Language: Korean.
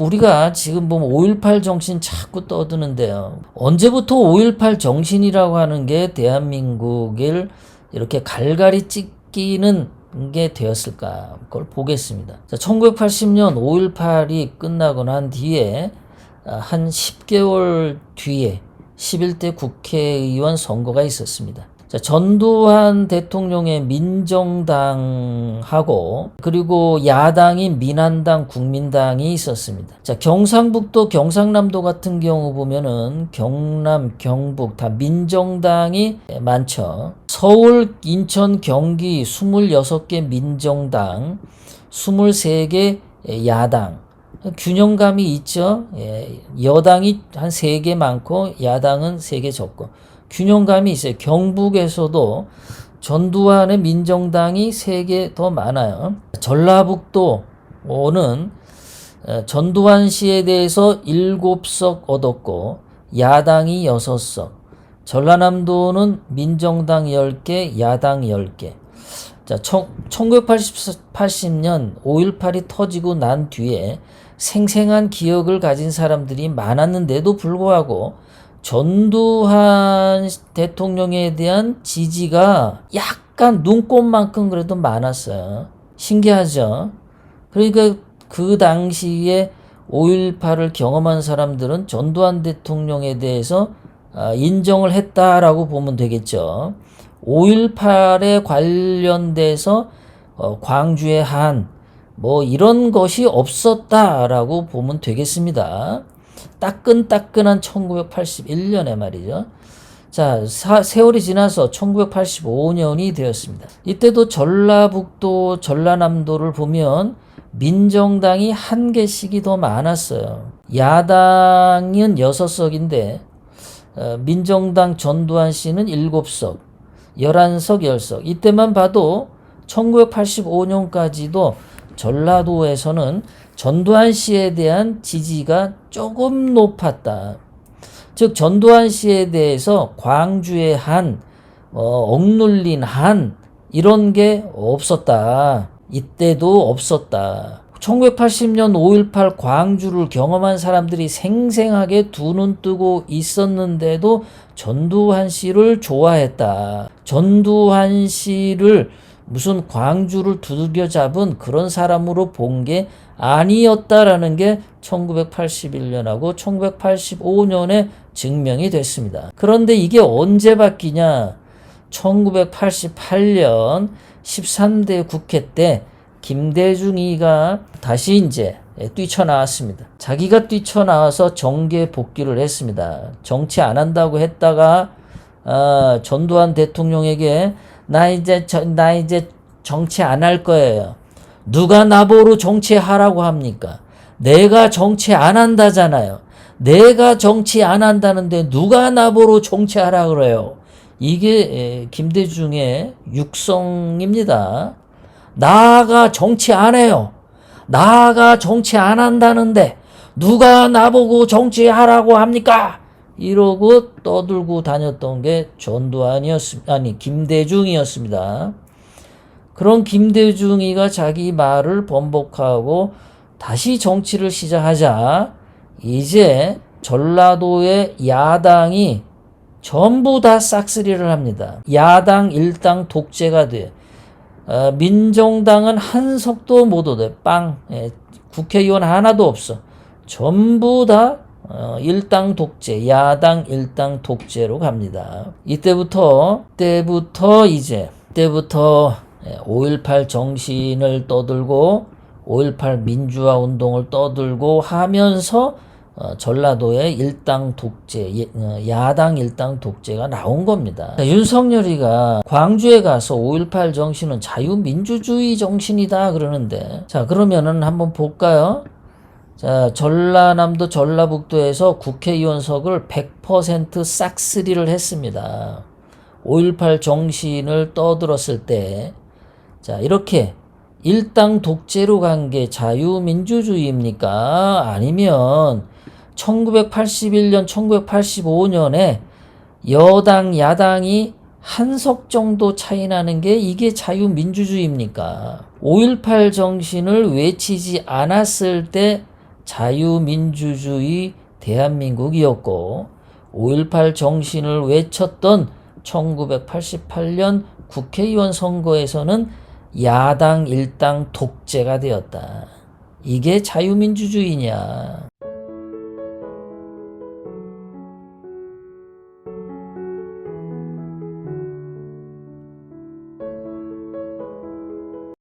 우리가 지금 보면 5.18 정신 자꾸 떠드는데요. 언제부터 5.18 정신이라고 하는 게 대한민국을 이렇게 갈갈이 찢기는 게 되었을까? 그걸 보겠습니다. 자, 1980년 5.18이 끝나고 난 뒤에 아, 한 10개월 뒤에 11대 국회의원 선거가 있었습니다. 자, 전두환 대통령의 민정당하고 그리고 야당인 민한당 국민당이 있었습니다. 자, 경상북도 경상남도 같은 경우 보면은 경남 경북 다 민정당이 많죠. 서울 인천 경기 26개 민정당 23개 야당 균형감이 있죠. 예, 여당이 한 3개 많고 야당은 3개 적고 균형감이 있어요. 경북에서도 전두환의 민정당이 3개 더 많아요. 전라북도는 어, 전두환 씨에 대해서 7석 얻었고 야당이 6석 전라남도는 민정당 10개 야당 10개 자, 1980년 5.18이 터지고 난 뒤에 생생한 기억을 가진 사람들이 많았는데도 불구하고 전두환 대통령에 대한 지지가 약간 눈꽃만큼 그래도 많았어요. 신기하죠? 그러니까 그 당시에 5.18을 경험한 사람들은 전두환 대통령에 대해서 아, 인정을 했다라고 보면 되겠죠. 5.18에 관련돼서 어, 광주의 한, 뭐 이런 것이 없었다라고 보면 되겠습니다. 따끈따끈한 1981년에 말이죠. 자, 사, 세월이 지나서 1985년이 되었습니다. 이때도 전라북도, 전라남도를 보면 민정당이 한 개씩이 더 많았어요. 야당은 6석인데, 어, 민정당 전두환 씨는 7석, 11석, 10석. 이때만 봐도 1985년까지도 전라도에서는 전두환 씨에 대한 지지가 조금 높았다. 즉 전두환 씨에 대해서 광주의 한, 어, 억눌린 한 이런 게 없었다. 이때도 없었다. 1980년 5.18 광주를 경험한 사람들이 생생하게 두 눈 뜨고 있었는데도 전두환 씨를 좋아했다. 전두환 씨를 무슨 광주를 두들겨 잡은 그런 사람으로 본 게 아니었다라는 게 1981년하고 1985년에 증명이 됐습니다. 그런데 이게 언제 바뀌냐? 1988년 13대 국회 때 김대중이가 다시 이제 뛰쳐나왔습니다. 자기가 뛰쳐나와서 정계 복귀를 했습니다. 정치 안 한다고 했다가 아, 전두환 대통령에게 나 이제 저, 나 이제 정치 안 할 거예요. 누가 나보러 정치하라고 합니까? 내가 정치 안 한다잖아요. 내가 정치 안 한다는데 누가 나보러 정치하라 그래요? 이게 김대중의 육성입니다. 나가 정치 안 해요. 나가 정치 안 한다는데 누가 나보고 정치하라고 합니까? 이러고 떠들고 다녔던 게 전두환이었습니다. 아니 김대중이었습니다. 그런 김대중이가 자기 말을 번복하고 다시 정치를 시작하자 이제 전라도의 야당이 전부 다 싹쓸이를 합니다. 야당 일당 독재가 돼. 어, 민정당은 한 석도 못 얻어요. 빵. 예, 국회의원 하나도 없어. 전부 다 어, 일당 독재, 야당 일당 독재로 갑니다. 이때부터, 때부터 이제, 때부터 5.18 정신을 떠들고 5.18 민주화 운동을 떠들고 하면서 어, 전라도의 일당 독재, 예, 어, 야당 일당 독재가 나온 겁니다. 자, 윤석열이가 광주에 가서 5.18 정신은 자유민주주의 정신이다 그러는데, 자, 그러면은 한번 볼까요? 자, 전라남도 전라북도에서 국회의원석을 100% 싹쓸이를 했습니다. 5.18 정신을 떠들었을 때, 자, 이렇게 일당 독재로 간 게 자유민주주의입니까? 아니면 1981년, 1985년에 여당, 야당이 한석 정도 차이 나는 게 이게 자유민주주의입니까? 5.18 정신을 외치지 않았을 때 자유민주주의 대한민국이었고 5.18 정신을 외쳤던 1988년 국회의원 선거에서는 야당 일당 독재가 되었다. 이게 자유민주주의냐?